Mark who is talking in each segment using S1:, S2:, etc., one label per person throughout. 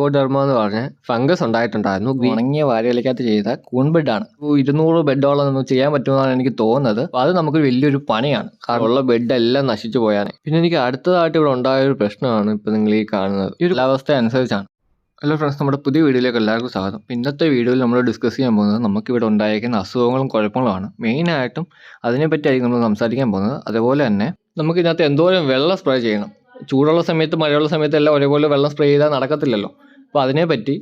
S1: Trichoderma എന്ന് പറഞ്ഞ fungus ഉണ്ടായിട്ടുണ്ടായിരുന്നു. ഉണങ്ങിയ വാരയിലേക്കകത്ത് ചെയ്ത കൂൺ ബെഡാണ് ഇപ്പോൾ ഇരുന്നൂറ് ബെഡോളം നമുക്ക് ചെയ്യാൻ പറ്റുമെന്നാണ് എനിക്ക് തോന്നുന്നത്. അപ്പോൾ അത് നമുക്ക് വലിയൊരു പണിയാണ്. കാരണം ഉള്ള ബെഡ് എല്ലാം നശിച്ചു പോയാണ് പിന്നെ എനിക്ക് അടുത്തതായിട്ട് ഇവിടെ ഉണ്ടായ ഒരു പ്രശ്നമാണ് ഇപ്പൊ നിങ്ങൾ ഈ കാണുന്നത്. ഈ ഒരു അവസ്ഥ അനുസരിച്ചാണ്. ഹലോ ഫ്രണ്ട്സ് നമ്മുടെ പുതിയ വീഡിയോയിലേക്ക് എല്ലാവർക്കും സ്വാഗതം. ഇന്നത്തെ വീഡിയോയിൽ നമ്മൾ ഡിസ്കസ് ചെയ്യാൻ പോകുന്നത് നമുക്കിവിടെ ഉണ്ടായിരിക്കുന്ന അസുഖങ്ങളും കുഴപ്പങ്ങളുമാണ്. മെയിനായിട്ടും അതിനെപ്പറ്റിയായിരിക്കും നമ്മൾ സംസാരിക്കാൻ പോകുന്നത്. അതുപോലെ തന്നെ നമുക്ക് ഇതിനകത്ത് എന്തോരം വെള്ളം സ്പ്രേ ചെയ്യണം. ചൂടുള്ള സമയത്ത് മഴയുള്ള സമയത്ത് എല്ലാം ഒരേപോലെ വെള്ളം സ്പ്രേ ചെയ്താൽ നടക്കത്തില്ലല്ലോ. അപ്പോൾ അതിനെപ്പറ്റി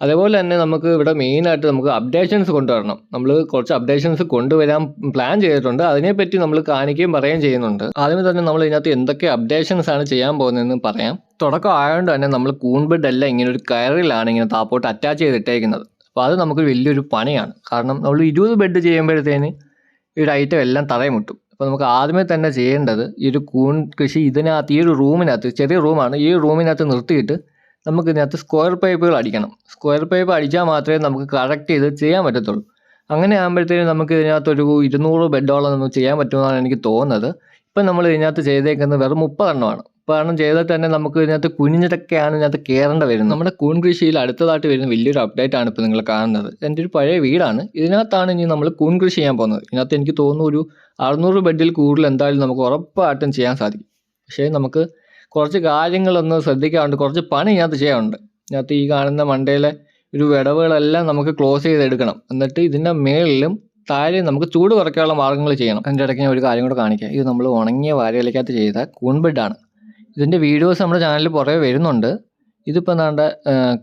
S1: അതേപോലെ തന്നെ നമുക്ക് ഇവിടെ മെയിനായിട്ട് നമുക്ക് അപ്ഡേഷൻസ് കൊണ്ടുവരണം. നമ്മൾ കുറച്ച് അപ്ഡേഷൻസ് കൊണ്ടുവരാൻ പ്ലാൻ ചെയ്തിട്ടുണ്ട്. അതിനെപ്പറ്റി നമ്മൾ കാണിക്കുകയും പറയുകയും ചെയ്യുന്നുണ്ട്. ആദ്യമേ തന്നെ നമ്മൾ ഇതിനകത്ത് എന്തൊക്കെ അപ്ഡേഷൻസ് ആണ് ചെയ്യാൻ പോകുന്നതെന്ന് പറയാം. തുടക്കം ആയതുകൊണ്ട് തന്നെ നമ്മൾ കൂൺ ബെഡ് അല്ല ഇങ്ങനെ ഒരു കയറിലാണ് ഇങ്ങനെ താപ്പോട്ട് അറ്റാച്ച് ചെയ്തിട്ടേക്കുന്നത്. അപ്പോൾ അത് നമുക്ക് വലിയൊരു പണിയാണ്. കാരണം നമ്മൾ ഇരുപത് ബെഡ് ചെയ്യുമ്പോഴത്തേന് ഈ ഒരു ഐറ്റം എല്ലാം തറയുമുട്ടും. അപ്പോൾ നമുക്ക് ആദ്യമേ തന്നെ ചെയ്യേണ്ടത് ഈ ഒരു കൂൺ കൃഷി ഇതിനകത്ത് ഈ ഒരു റൂമിനകത്ത് ചെറിയ റൂമാണ് ഈ റൂമിനകത്ത് നിർത്തിയിട്ട് നമുക്ക് ഇതിനകത്ത് സ്ക്വയർ പൈപ്പുകൾ അടിക്കണം. സ്ക്വയർ പൈപ്പ് അടിച്ചാൽ മാത്രമേ നമുക്ക് കറക്റ്റ് ചെയ്ത് ചെയ്യാൻ പറ്റത്തുള്ളൂ. അങ്ങനെ ആകുമ്പോഴത്തേനും നമുക്ക് ഇതിനകത്ത് ഒരു ഇരുന്നൂറ് ബെഡോളം നമുക്ക് ചെയ്യാൻ പറ്റുമെന്നാണ് എനിക്ക് തോന്നുന്നത്. ഇപ്പം നമ്മൾ ഇതിനകത്ത് ചെയ്തേക്കുന്നത് വെറും മുപ്പതെണ്ണമാണ്. കാരണം ചെയ്താൽ തന്നെ നമുക്ക് ഇതിനകത്ത് കുനിഞ്ഞിട്ടൊക്കെയാണ് ഇതിനകത്ത് കയറേണ്ട വരുന്നത്. നമ്മുടെ കൂൺ കൃഷിയിൽ അടുത്തതായിട്ട് വരുന്ന വലിയൊരു അപ്ഡേറ്റ് ആണ് ഇപ്പോൾ നിങ്ങൾ കാണുന്നത്. എന്റെ ഒരു പഴയ വീടാണ്. ഇതിനകത്താണ് ഇനി നമ്മൾ കൂൺ കൃഷി ചെയ്യാൻ പോകുന്നത്. ഇതിനകത്ത് എനിക്ക് തോന്നുന്നു ഒരു അറുന്നൂറ് ബെഡിൽ കൂടുതൽ എന്തായാലും നമുക്ക് ഉറപ്പായിട്ടും ചെയ്യാൻ സാധിക്കും. പക്ഷേ നമുക്ക് കുറച്ച് കാര്യങ്ങളൊന്ന് ശ്രദ്ധിക്കാറുണ്ട് കുറച്ച് പണി ഇതിനകത്ത് ചെയ്യാറുണ്ട് ഇതിനകത്ത് ഈ കാണുന്ന മണ്ടയിലെ ഒരു വിടവുകളെല്ലാം നമുക്ക് ക്ലോസ് ചെയ്തെടുക്കണം. എന്നിട്ട് ഇതിന്റെ മേളിലും താഴെ നമുക്ക് ചൂട് കുറയ്ക്കാനുള്ള മാർഗങ്ങൾ ചെയ്യണം. അതിന്റെ ഇടയ്ക്ക് ഞാൻ ഒരു കാര്യം കൂടെ കാണിക്കാം. ഇത് നമ്മൾ ഉണങ്ങിയ വാരയിലേക്കകത്ത് ചെയ്ത കൂൺബെഡാണ് ഇതിന്റെ വീഡിയോസ് നമ്മുടെ ചാനലിൽ പുറകെ വരുന്നുണ്ട്. ഇതിപ്പോൾ എന്താണ്ട്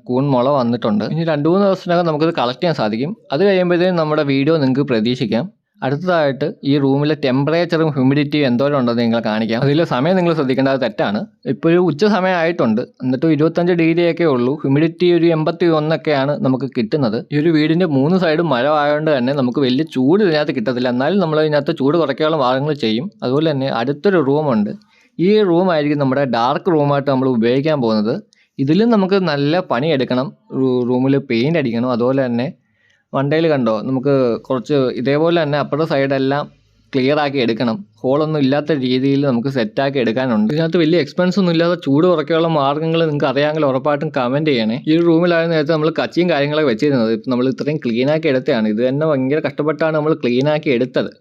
S1: കൂൺ മുള വന്നിട്ടുണ്ട്. ഇനി രണ്ട് മൂന്ന് ദിവസത്തിനകം നമുക്കിത് കളക്ട് ചെയ്യാൻ സാധിക്കും. അത് കഴിയുമ്പോഴത്തേക്കും നമ്മുടെ വീഡിയോ നിങ്ങൾക്ക് പ്രതീക്ഷിക്കാം. അടുത്തതായിട്ട് ഈ റൂമിലെ ടെമ്പറേച്ചറും ഹ്യൂമിഡിറ്റിയും എന്തോരം ഉണ്ടെന്ന് നിങ്ങൾ കാണിക്കാം. അതിലെ സമയം നിങ്ങൾ ശ്രദ്ധിക്കേണ്ടത് തെറ്റാണ്. ഇപ്പോൾ ഒരു ഉച്ച സമയമായിട്ടുണ്ട്. എന്നിട്ട് ഇരുപത്തഞ്ച് ഡിഗ്രിയൊക്കെ ഉള്ളൂ. ഹ്യൂമിഡിറ്റി ഒരു എൺപത്തി ഒന്നൊക്കെയാണ് നമുക്ക് കിട്ടുന്നത്. ഈ ഒരു വീടിന്റെ മൂന്ന് സൈഡും മഴ ആയതുകൊണ്ട് തന്നെ നമുക്ക് വലിയ ചൂട് ഇതിനകത്ത് കിട്ടത്തില്ല. എന്നാലും നമ്മൾ ഇതിനകത്ത് ചൂട് കുറയ്ക്കാനുള്ള മാർഗങ്ങൾ ചെയ്യും. അതുപോലെ തന്നെ അടുത്തൊരു റൂമുണ്ട് ഈ റൂമായിരിക്കും നമ്മുടെ ഡാർക്ക് റൂമായിട്ട് നമ്മൾ ഉപയോഗിക്കാൻ പോകുന്നത്. ഇതിലും നമുക്ക് നല്ല പണിയെടുക്കണം. റൂമിൽ പെയിന്റ് അടിക്കണം. അതുപോലെ തന്നെ മണ്ടയിൽ കണ്ടോ? നമുക്ക് കുറച്ച് ഇതേപോലെ തന്നെ അപ്പുറത്തെ സൈഡെല്ലാം ക്ലിയർ ആക്കി എടുക്കണം. ഹോളൊന്നും ഇല്ലാത്ത രീതിയിൽ നമുക്ക് സെറ്റാക്കി എടുക്കാനുണ്ട്. ഇതിനകത്ത് വലിയ എക്സ്പെൻസ് ഒന്നും ഇല്ലാതെ ചൂട് കുറയ്ക്കാനുള്ള മാർഗങ്ങൾ നിങ്ങൾക്ക് അറിയാമെങ്കിൽ ഉറപ്പായിട്ടും കമന്റ് ചെയ്യണേ. ഈ റൂമിലായിരുന്നു നേരത്തെ നമ്മൾ കച്ചിയും കാര്യങ്ങളൊക്കെ വെച്ചിരുന്നത്. ഇപ്പം നമ്മൾ ഇത്രയും ക്ലീനാക്കി എടുത്തതാണ്. ഇത് തന്നെ ഭയങ്കര കഷ്ടപ്പെട്ടാണ് നമ്മൾ ക്ലീനാക്കി എടുത്തത്.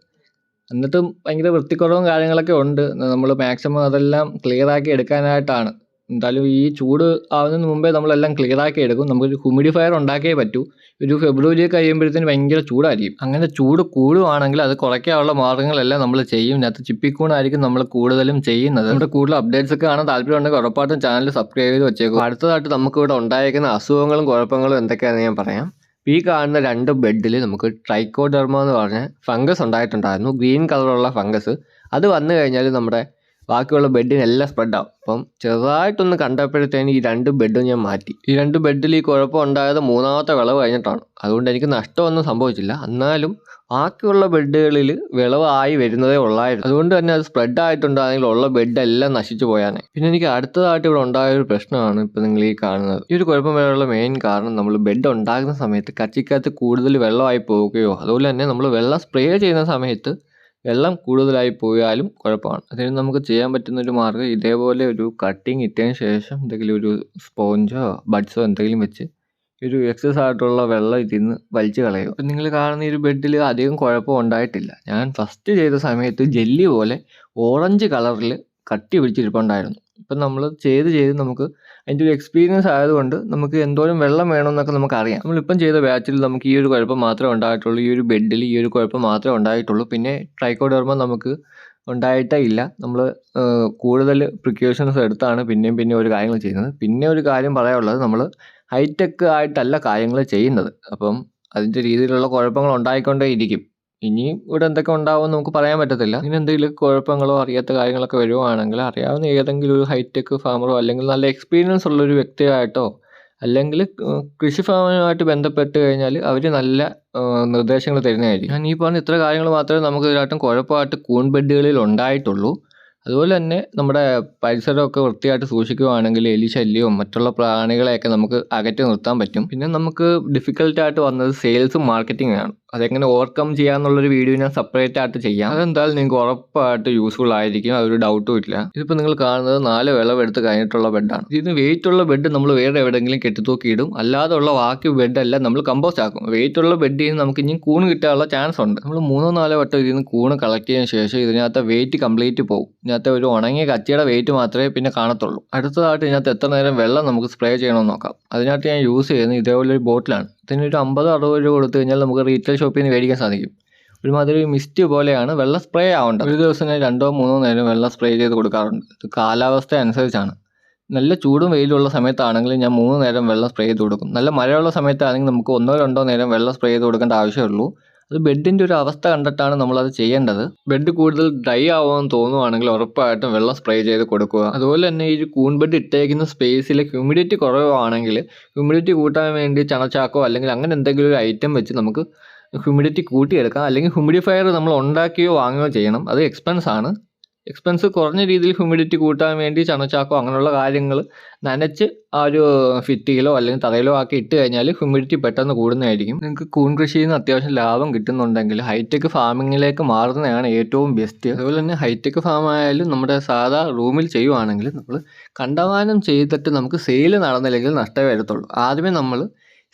S1: എന്നിട്ടും ഭയങ്കര വൃത്തിക്കുറവും കാര്യങ്ങളൊക്കെ ഉണ്ട്. നമ്മൾ മാക്സിമം അതെല്ലാം ക്ലിയർ ആക്കി എടുക്കാനായിട്ടാണ്. എന്തായാലും ഈ ചൂട് ആവുന്നതിന് മുമ്പേ നമ്മളെല്ലാം ക്ലിയർ ആക്കി എടുക്കും. നമുക്കൊരു ഹ്യൂമിഡിഫയർ ഉണ്ടാക്കിയേ പറ്റൂ. ഒരു ഫെബ്രുവരി കഴിയുമ്പോഴത്തേന് ഭയങ്കര ചൂടായിരിക്കും. അങ്ങനെ ചൂട് കൂടുവാണെങ്കിൽ അത് കുറയ്ക്കാനുള്ള മാർഗങ്ങളെല്ലാം നമ്മൾ ചെയ്യും. അതിനകത്ത് ചിപ്പിക്കൂണായിരിക്കും നമ്മൾ കൂടുതലും ചെയ്യുന്നത്. നമ്മുടെ കൂടുതൽ അപ്ഡേറ്റ്സ് ഒക്കെ കാണാൻ താല്പര്യമുണ്ടെങ്കിൽ ഉറപ്പായിട്ടും ചാനൽ സബ്സ്ക്രൈബ് ചെയ്ത് വെച്ചേക്കും. അടുത്തതായിട്ട് നമുക്ക് ഇവിടെ ഉണ്ടായിരിക്കുന്ന അസുഖങ്ങളും കുഴപ്പങ്ങളും എന്തൊക്കെയാണെന്ന് ഞാൻ പറയാം. ഈ കാണുന്ന രണ്ട് ബെഡിൽ നമുക്ക് ട്രൈക്കോഡെർമ എന്ന് പറഞ്ഞ ഫംഗസ് ഉണ്ടായിട്ടുണ്ടായിരുന്നു. ഗ്രീൻ കളറുള്ള ഫംഗസ് അത് വന്നു കഴിഞ്ഞാൽ നമ്മുടെ ബാക്കിയുള്ള ബെഡിനെല്ലാം സ്പ്രെഡ് ആവും. അപ്പം ചെറുതായിട്ടൊന്ന് കണ്ടപ്പോഴത്തേന് ഈ രണ്ട് ബെഡും ഞാൻ മാറ്റി. ഈ രണ്ട് ബെഡിൽ ഈ കുഴപ്പം ഉണ്ടായത് മൂന്നാമത്തെ വിളവ് കഴിഞ്ഞിട്ടാണ്. അതുകൊണ്ട് എനിക്ക് നഷ്ടമൊന്നും സംഭവിച്ചില്ല. എന്നാലും ബാക്കിയുള്ള ബെഡുകളിൽ വിളവായി വരുന്നതേ ഉള്ളായിരുന്നു. അതുകൊണ്ട് തന്നെ അത് സ്പ്രെഡ് ആയിട്ടുണ്ടാണെങ്കിൽ ഉള്ള ബെഡ് എല്ലാം നശിച്ചു പോയാനെ. പിന്നെ എനിക്ക് അടുത്തതായിട്ട് ഇവിടെ ഉണ്ടായ ഒരു പ്രശ്നമാണ് ഇപ്പം നിങ്ങൾ ഈ കാണുന്നത്. ഈ ഒരു കുഴപ്പം വരെയുള്ള മെയിൻ കാരണം നമ്മൾ ബെഡ് ഉണ്ടാകുന്ന സമയത്ത് കച്ചിക്കകത്ത് കൂടുതൽ വെള്ളമായി പോവുകയോ അതുപോലെ തന്നെ നമ്മൾ വെള്ളം സ്പ്രേ ചെയ്യുന്ന സമയത്ത് വെള്ളം കൂടുതലായി പോയാലും കുഴപ്പമാണ്. അതിന് നമുക്ക് ചെയ്യാൻ പറ്റുന്ന ഒരു മാർഗം ഇതേപോലെ ഒരു കട്ടിങ് ഇട്ടതിന് ശേഷം എന്തെങ്കിലും ഒരു സ്പോഞ്ചോ ബഡ്സോ എന്തെങ്കിലും വെച്ച് ഒരു എക്സസ് ആയിട്ടുള്ള വെള്ളം ഇതിൽ നിന്ന് വലിച്ചു കളയും അപ്പം നിങ്ങൾ കാണുന്ന ഈ ഒരു ബെഡിൽ അധികം കുഴപ്പം ഉണ്ടായിട്ടില്ല. ഞാൻ ഫസ്റ്റ് ചെയ്ത സമയത്ത് ജെല്ലി പോലെ ഓറഞ്ച് കളറിൽ കട്ടി പിടിച്ചിരിപ്പുണ്ടായിരുന്നു. ഇപ്പം നമ്മൾ ചെയ്ത് ചെയ്ത് നമുക്ക് അതിന്റെ ഒരു എക്സ്പീരിയൻസ് ആയതുകൊണ്ട് നമുക്ക് എന്തോരം വെള്ളം വേണമെന്നൊക്കെ നമുക്കറിയാം. നമ്മളിപ്പം ചെയ്ത ബാച്ചിൽ നമുക്ക് ഈ ഒരു കുഴപ്പം മാത്രമേ ഉണ്ടായിട്ടുള്ളൂ. ഈ ഒരു ബെഡിൽ ഈ ഒരു കുഴപ്പം മാത്രമേ ഉണ്ടായിട്ടുള്ളൂ. പിന്നെ ട്രൈക്കോഡർമ നമുക്ക് ഉണ്ടായിട്ടേ ഇല്ല. നമ്മൾ കൂടുതൽ പ്രിക്കോഷൻസ് എടുത്താണ് പിന്നെയും പിന്നെ ഒരു കാര്യങ്ങൾ ചെയ്യുന്നത്. പിന്നെ ഒരു കാര്യം പറയാനുള്ളത് നമ്മൾ ഹൈടെക് ആയിട്ടല്ല കാര്യങ്ങൾ ചെയ്യുന്നത്. അപ്പം അതിന്റെ രീതിയിലുള്ള കുഴപ്പങ്ങൾ ഉണ്ടായിക്കൊണ്ടേ ഇരിക്കും ഇനിയും ഇവിടെ എന്തൊക്കെ ഉണ്ടാവുമെന്ന് നമുക്ക് പറയാൻ പറ്റത്തില്ല. ഇനി എന്തെങ്കിലും കുഴപ്പങ്ങളോ അറിയാത്ത കാര്യങ്ങളൊക്കെ വരുവാണെങ്കിൽ അറിയാവുന്ന ഏതെങ്കിലും ഒരു ഹൈടെക് ഫാമറോ അല്ലെങ്കിൽ നല്ല എക്സ്പീരിയൻസ് ഉള്ള ഒരു വ്യക്തിയായിട്ടോ അല്ലെങ്കിൽ കൃഷി ഫാമുമായിട്ട് ബന്ധപ്പെട്ട് കഴിഞ്ഞാൽ അവർ നല്ല നിർദ്ദേശങ്ങൾ തരുന്നതായിരിക്കും. ഞാൻ ഈ പറഞ്ഞ ഇത്ര കാര്യങ്ങൾ മാത്രമേ നമുക്ക് ഇതിലായിട്ടും കുഴപ്പമായിട്ട് കൂൺ ബെഡുകളിൽ ഉണ്ടായിട്ടുള്ളൂ. അതുപോലെ തന്നെ നമ്മുടെ പരിസരമൊക്കെ വൃത്തിയായിട്ട് സൂക്ഷിക്കുകയാണെങ്കിൽ എലി ശല്യവും മറ്റുള്ള പ്രാണികളെയൊക്കെ നമുക്ക് അകറ്റി നിർത്താൻ പറ്റും. പിന്നെ നമുക്ക് ഡിഫിക്കൽട്ടായിട്ട് വന്നത് സെയിൽസും മാർക്കറ്റിംഗ് ആണ്. അതെങ്ങനെ ഓവർകം ചെയ്യാന്നുള്ളൊരു വീഡിയോ ഞാൻ സെപ്പറേറ്റ് ആയിട്ട് ചെയ്യാം. അതെന്തായാലും നിങ്ങൾക്ക് ഉറപ്പായിട്ട് യൂസ്ഫുൾ ആയിരിക്കും. അതൊരു ഡൗട്ടും ഇല്ല. ഇതിപ്പോൾ നിങ്ങൾ കാണുന്നത് നാല് വിളവെടുത്ത് കഴിഞ്ഞിട്ടുള്ള ബെഡാണ് ഇതിന് വെയിറ്റ് ഉള്ള ബെഡ് നമ്മൾ വേറെ എവിടെയെങ്കിലും കെട്ടിത്തൂക്കി ഇടും. അല്ലാതെ ഉള്ള ബാക്കി ബെഡെല്ലാം നമ്മൾ കമ്പോസ്റ്റ് ആക്കും. വെയിറ്റ് ഉള്ള ബെഡ് നിന്ന് നമുക്ക് ഇനി കൂണ് കിട്ടാനുള്ള ചാൻസ് ഉണ്ട്. നമ്മൾ മൂന്നോ നാലോ വട്ടം ഇതിൽ നിന്ന് കൂണ് കളക്ട് ചെയ്യുന്ന ശേഷം ഇതിനകത്ത് വെയിറ്റ് കംപ്ലീറ്റ് പോകും. ഇതിനകത്ത് ഒരു ഉണങ്ങിയ കച്ചിയുടെ വെയിറ്റ് മാത്രമേ പിന്നെ കാണത്തുള്ളൂ. അടുത്തതായിട്ട് ഇതിനകത്ത് എത്ര നേരം വെള്ളം നമുക്ക് സ്പ്രേ ചെയ്യണമെന്ന് നോക്കാം. അതിനകത്ത് ഞാൻ യൂസ് ചെയ്യുന്നത് ഇതേപോലെ ഒരു ബോട്ടിലാണ് ഇതിനൊരു അമ്പതോ അറുപത് രൂപ കൊടുത്തു കഴിഞ്ഞാൽ നമുക്ക് റീറ്റെയിൽ ഷോപ്പിൽ നിന്ന് മേടിക്കാൻ സാധിക്കും. ഒരുമാതിരി മിസ്റ്റ് പോലെയാണ് വെള്ള സ്പ്രേ ആവേണ്ടത്. ഒരു ദിവസം ഞാൻ രണ്ടോ മൂന്നോ നേരം വെള്ളം സ്പ്രേ ചെയ്ത് കൊടുക്കാറുണ്ട്. ഇത് കാലാവസ്ഥ അനുസരിച്ചാണ്. നല്ല ചൂടും വെയിലുള്ള സമയത്താണെങ്കിൽ ഞാൻ മൂന്ന് നേരം വെള്ളം സ്പ്രേ ചെയ്ത് കൊടുക്കും. നല്ല മഴയുള്ള സമയത്താണെങ്കിൽ നമുക്ക് ഒന്നോ രണ്ടോ നേരം വെള്ളം സ്പ്രേ ചെയ്ത് കൊടുക്കേണ്ട ആവശ്യമുള്ളൂ അത് ബെഡിന്റെ ഒരു അവസ്ഥ കണ്ടിട്ടാണ് നമ്മളത് ചെയ്യേണ്ടത്. ബെഡ് കൂടുതൽ ഡ്രൈ ആവുമെന്ന് തോന്നുവാണെങ്കിൽ ഉറപ്പായിട്ടും വെള്ളം സ്പ്രേ ചെയ്ത് കൊടുക്കുക. അതുപോലെ തന്നെ ഈ കൂൺ ബെഡ് ഇട്ടേക്കുന്ന സ്പേസിൽ ഹ്യൂമിഡിറ്റി കുറവാണെങ്കിൽ ഹ്യൂമിഡിറ്റി കൂട്ടാൻ വേണ്ടി ചണച്ചാക്കോ അല്ലെങ്കിൽ അങ്ങനെ എന്തെങ്കിലും ഒരു ഐറ്റം വെച്ച് നമുക്ക് ഹ്യൂമിഡിറ്റി കൂട്ടിയെടുക്കാം. അല്ലെങ്കിൽ ഹ്യൂമിഡിഫയർ നമ്മൾ ഉണ്ടാക്കിയോ വാങ്ങുകയോ ചെയ്യണം. അത് എക്സ്പെൻസ് ആണ് എക്സ്പെൻസ് കുറഞ്ഞ രീതിയിൽ ഹ്യൂമിഡിറ്റി കൂട്ടാൻ വേണ്ടി ചണച്ചാക്കോ അങ്ങനെയുള്ള കാര്യങ്ങൾ നനച്ച് ആ ഒരു ഫിറ്റിയിലോ അല്ലെങ്കിൽ തറയിലോ ആക്കി ഇട്ട് കഴിഞ്ഞാൽ ഹ്യൂമിഡിറ്റി പെട്ടെന്ന് കൂടുന്നതായിരിക്കും. നിങ്ങൾക്ക് കൂൺ കൃഷിയിൽ നിന്ന് അത്യാവശ്യം ലാഭം കിട്ടുന്നുണ്ടെങ്കിൽ ഹൈടെക് ഫാമിങ്ങിലേക്ക് മാറുന്നതാണ് ഏറ്റവും ബെസ്റ്റ് അതുപോലെ തന്നെ ഹൈടെക് ഫാം ആയാലും നമ്മുടെ സാധാ റൂമിൽ ചെയ്യുവാണെങ്കിൽ നമ്മൾ കണ്ടമാനം ചെയ്തിട്ട് നമുക്ക് സെയിൽ നടന്നില്ലെങ്കിൽ നഷ്ടമേ വരത്തുള്ളൂ. ആദ്യമേ നമ്മൾ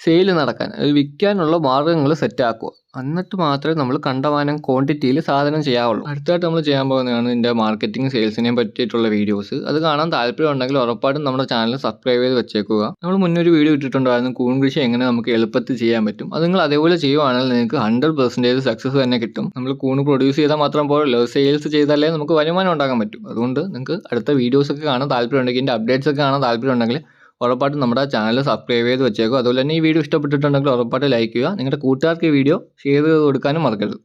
S1: സെയിൽ നടക്കാൻ അത് വിൽക്കാനുള്ള മാർഗങ്ങൾ സെറ്റ് ആക്കുക. എന്നിട്ട് മാത്രമേ നമ്മൾ കണ്ടമാനം ക്വാണ്ടിറ്റിയിൽ സാധനം ചെയ്യാവുള്ളൂ. അടുത്തായിട്ട് നമ്മൾ ചെയ്യാൻ പോകുന്നതാണ് ഇതിന്റെ മാർക്കറ്റിംഗ് സെയിൽസിനെ പറ്റിയിട്ടുള്ള വീഡിയോസ് അത് കാണാൻ താല്പര്യം ഉണ്ടെങ്കിൽ ഉറപ്പായിട്ടും നമ്മുടെ ചാനൽ സബ്സ്ക്രൈബ് ചെയ്ത് വെച്ചേക്കുക. നമ്മൾ മുന്നൊരു വീഡിയോ ഇട്ടിട്ടുണ്ടായിരുന്നു കൂൺ കൃഷി എങ്ങനെ നമുക്ക് എളുപ്പത്തിൽ ചെയ്യാൻ പറ്റും. അത് നിങ്ങൾ അതേപോലെ ചെയ്യുവാണെങ്കിൽ നിങ്ങൾക്ക് ഹൺഡ്രഡ് പെർസെന്റേജ് സക്സസ് തന്നെ കിട്ടും. നമ്മൾ കൂണ് പ്രൊഡ്യൂസ് ചെയ്താൽ മാത്രം പോരല്ലോ സെയിൽസ് ചെയ്താലേ നമുക്ക് വരുമാനം ഉണ്ടാക്കാൻ പറ്റും. അതുകൊണ്ട് നിങ്ങൾക്ക് അടുത്ത വീഡിയോസൊക്കെ കാണാൻ താല്പര്യം ഉണ്ടെങ്കിൽ എന്റെ അപ്ഡേറ്റ്സ് ഒക്കെ കാണാൻ താല്പര്യം ഉണ്ടെങ്കിൽ ഉറപ്പായിട്ടും നമ്മുടെ ചാനൽ സബ്സ്ക്രൈബ് ചെയ്ത് വെച്ചേക്കും. അതുപോലെ തന്നെ ഈ വീഡിയോ ഇഷ്ടപ്പെട്ടിട്ടുണ്ടെങ്കിൽ ഉറപ്പായിട്ട് ലൈക്ക് ചെയ്യുക. നിങ്ങളുടെ കൂട്ടുകാർക്ക് ഈ വീഡിയോ ഷെയർ ചെയ്ത് കൊടുക്കാനും മറക്കരുത്.